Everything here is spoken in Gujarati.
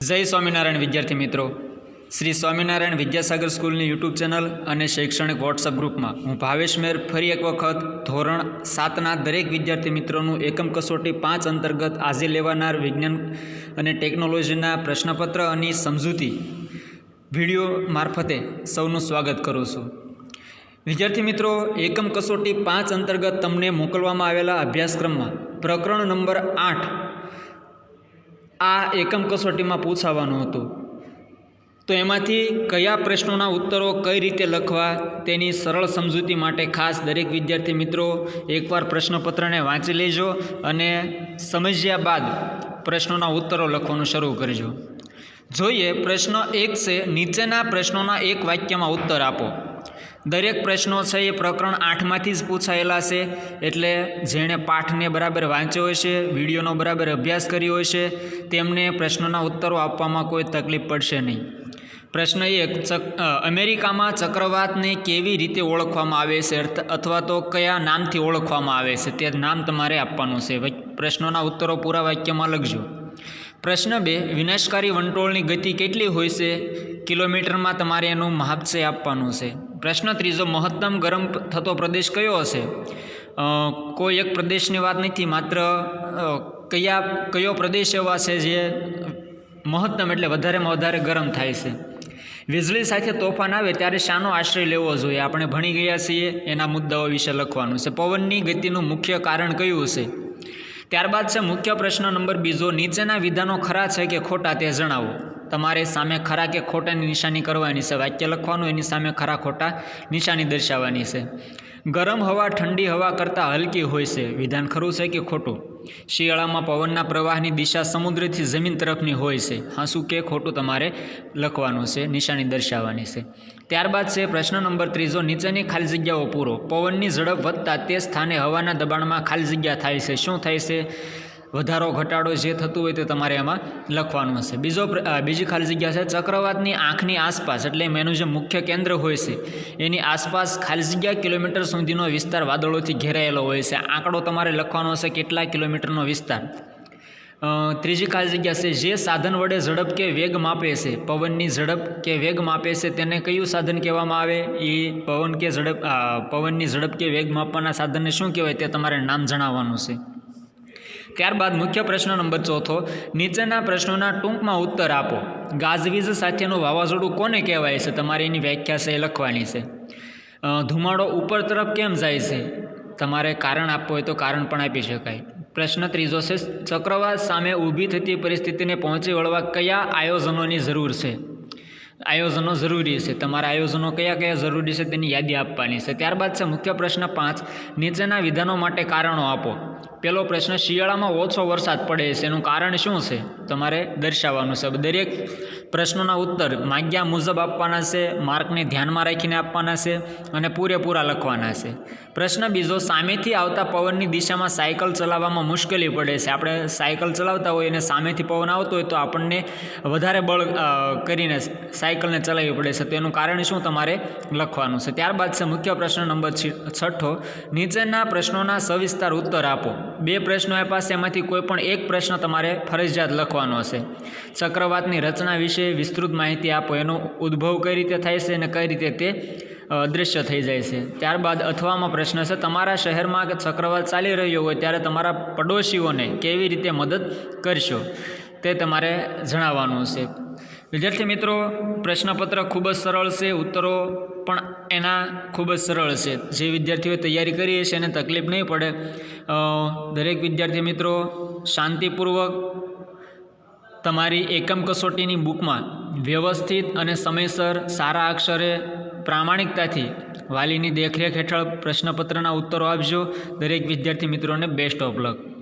જય સ્વામિનારાયણ, વિદ્યાર્થી મિત્રો. શ્રી સ્વામિનારાયણ વિદ્યાસાગર સ્કૂલની યુટ્યુબ ચેનલ અને શૈક્ષણિક વોટ્સઅપ ગ્રુપમાં હું ભાવેશ મેર ફરી એક વખત ધોરણ સાતના દરેક વિદ્યાર્થી મિત્રોનું એકમ કસોટી પાંચ અંતર્ગત આજે લેવાનાર વિજ્ઞાન અને ટેકનોલોજીના પ્રશ્નપત્ર અને સમજૂતી વીડિયો મારફતે સૌનું સ્વાગત કરું છું. વિદ્યાર્થી મિત્રો, એકમ કસોટી પાંચ અંતર્ગત તમને મોકલવામાં આવેલા અભ્યાસક્રમમાં પ્રકરણ નંબર આઠ આ એકમ કસોટીમાં પૂછાવાનું હતું. તો એમાંથી કયા પ્રશ્નોના ઉત્તરો કઈ રીતે લખવા તેની સરળ સમજૂતી માટે ખાસ દરેક વિદ્યાર્થી મિત્રો એકવાર પ્રશ્નપત્રને વાંચી લેજો અને સમજ્યા બાદ પ્રશ્નોના ઉત્તરો લખવાનું શરૂ કરજો. જોઈએ પ્રશ્ન એક છે નીચેના પ્રશ્નોના એક વાક્યમાં ઉત્તર આપો. દરેક પ્રશ્નો છે એ પ્રકરણ આઠમાંથી જ પૂછાયેલા છે, એટલે જેણે પાઠને બરાબર વાંચ્યો હશે વિડીયોનો બરાબર અભ્યાસ કર્યો હશે તેમને પ્રશ્નોના ઉત્તરો આપવામાં કોઈ તકલીફ પડશે નહીં. પ્રશ્ન એક અમેરિકામાં ચક્રવાતને કેવી રીતે ઓળખવામાં આવે છે અથવા તો કયા નામથી ઓળખવામાં આવે છે, તે નામ તમારે આપવાનું છે. પ્રશ્નોના ઉત્તરો પૂરા વાક્યમાં લખજો. પ્રશ્ન બે, વિનાશકારી વંટોળની ગતિ કેટલી હોય છે કિલોમીટરમાં તમારે એનું માપચે આપવાનું છે. પ્રશ્ન ત્રીજો, મહત્તમ ગરમ થતો પ્રદેશ કયો હશે? કોઈ એક પ્રદેશની વાત નથી, માત્ર કયા, કયો પ્રદેશ એવા છે જે મહત્તમ એટલે વધારેમાં વધારે ગરમ થાય છે. વીજળી સાથે તોફાન આવે ત્યારે શાનો આશ્રય લેવો જોઈએ? આપણે ભણી ગયા છીએ, એના મુદ્દાઓ વિશે લખવાનું છે. પવનની ગતિનું મુખ્ય કારણ કયું છે? ત્યારબાદ છે મુખ્ય પ્રશ્ન નંબર બીજો, નીચેના વિધાનો ખરા છે કે ખોટા તે જણાવો. તમારે સામે ખરા કે ખોટાની નિશાની કરવાની છે? વાક્ય લખવાનું, એની સામે ખરા ખોટા નિશાની દર્શાવવાની છે. ગરમ હવા, ઠંડી હવા કરતાં હલકી હોય છે. વિધાન ખરું છે કે ખોટું? શિયાળામાં પવનના પ્રવાહની દિશા સમુદ્રથી જમીન તરફની હોય છે. હાંસું કે ખોટું તમારે લખવાનું છે, નિશાની દર્શાવવાની છે. ત્યારબાદ છે પ્રશ્ન નંબર ત્રીજો, નીચેની ખાલી જગ્યાઓ પૂરો. પવનની ઝડપ વધતા તે સ્થાને હવાના દબાણમાં ખાલી જગ્યા થાય છે. શું થાય છે? વધારો ઘટાડો જે થતું હોય તે તમારે એમાં લખવાનું હશે. બીજો બીજી ખાલી જગ્યા છે, ચક્રવાતની આંખની આસપાસ, એટલે એનું જે મુખ્ય કેન્દ્ર હોય છે, એની આસપાસ ખાલી જગ્યા કિલોમીટર સુધીનો વિસ્તાર વાદળોથી ઘેરાયેલો હોય છે. આંકડો તમારે લખવાનો હશે કેટલા કિલોમીટરનો વિસ્તાર? ત્રીજી ખાલી જગ્યા છે, જે સાધન વડે ઝડપ કે વેગ માપે છે, પવનની ઝડપ કે વેગ માપે છે, તેને કયું સાધન કહેવામાં આવે? એ પવન કે ઝડપ પવનની ઝડપ કે વેગ માપવાના સાધનને શું કહેવાય તે તમારે નામ જણાવવાનું છે. ત્યારબાદ મુખ્ય પ્રશ્ન નંબર ચોથો, નીચેના પ્રશ્નોના ટૂંકમાં ઉત્તર આપો. ગાજવીજ સાથેનું વાવાઝોડું કોને કહેવાય છે? તમારે એની વ્યાખ્યા છે એ લખવાની છે. ધુમાડો ઉપર તરફ કેમ જાય છે? તમારે કારણ આપવું હોય તો કારણ પણ આપી શકાય. પ્રશ્ન ત્રીજો છે, ચક્રવાત સામે ઊભી થતી પરિસ્થિતિને પહોંચી વળવા કયા આયોજનોની જરૂર છે? આયોજનો જરૂરી છે. તમારા આયોજનો કયા કયા જરૂરી છે તેની યાદી આપવાની છે. ત્યારબાદ છે મુખ્ય પ્રશ્ન પાંચ, નીચેના વિધાનો માટે કારણો આપો. પહેલો પ્રશ્ન, શિયાળામાં ઓછો વરસાદ પડે છે, એનું કારણ શું છે? તમારે દર્શાવવાનું છે. દરેક પ્રશ્નોના ઉત્તર માગ્યા મુજબ આપવાના છે, માર્કને ધ્યાનમાં રાખીને આપવાના છે અને પૂરેપૂરા લખવાના છે. પ્રશ્ન બીજો, સામેથી આવતા પવનની દિશામાં સાયકલ ચલાવવામાં મુશ્કેલી પડે છે. આપણે સાયકલ ચલાવતા હોય અને સામેથી પવન આવતો હોય તો આપણને વધારે બળ કરીને સાયકલને ચલાવવી પડે છે. તેનું કારણ શું? તમારે લખવાનું છે. ત્યારબાદ છે, મુખ્ય પ્રશ્ન નંબર છઠ્ઠો, નીચેના પ્રશ્નોના સવિસ્તાર ઉત્તર આપો. બે પ્રશ્નો આપ્યા છે, એમાંથી કોઈ પણ એક પ્રશ્ન તમારે ફરજિયાત લખવાનો હશે ચક્રવાતની રચના વિશે વિસ્તૃત માહિતી આપો, એનો ઉદ્ભવ કઈ રીતે થાય છે અને કઈ રીતે તે અદૃશ્ય થઈ જાય છે. ત્યારબાદ અથવામાં પ્રશ્ન છે, તમારા શહેરમાં ચક્રવાત ચાલી રહ્યો હોય ત્યારે તમારા પડોશીઓને કેવી રીતે મદદ કરશો તે તમારે જણાવવાનું છે. વિદ્યાર્થી મિત્રો, પ્રશ્નપત્ર ખૂબ જ સરળ છે, ઉત્તરો પણ એના ખૂબ જ સરળ છે. જે વિદ્યાર્થીઓએ તૈયારી કરી હશે એને તકલીફ નહીં પડે. દરેક વિદ્યાર્થી મિત્રો, શાંતિપૂર્વક તમારી એકમ કસોટીની બુકમાં વ્યવસ્થિત અને સમયસર સારા અક્ષરે પ્રામાણિકતાથી વાલીની દેખરેખ હેઠળ પ્રશ્નપત્રના ઉત્તરો આપજો. દરેક વિદ્યાર્થી મિત્રોને બેસ્ટ ઓફ લક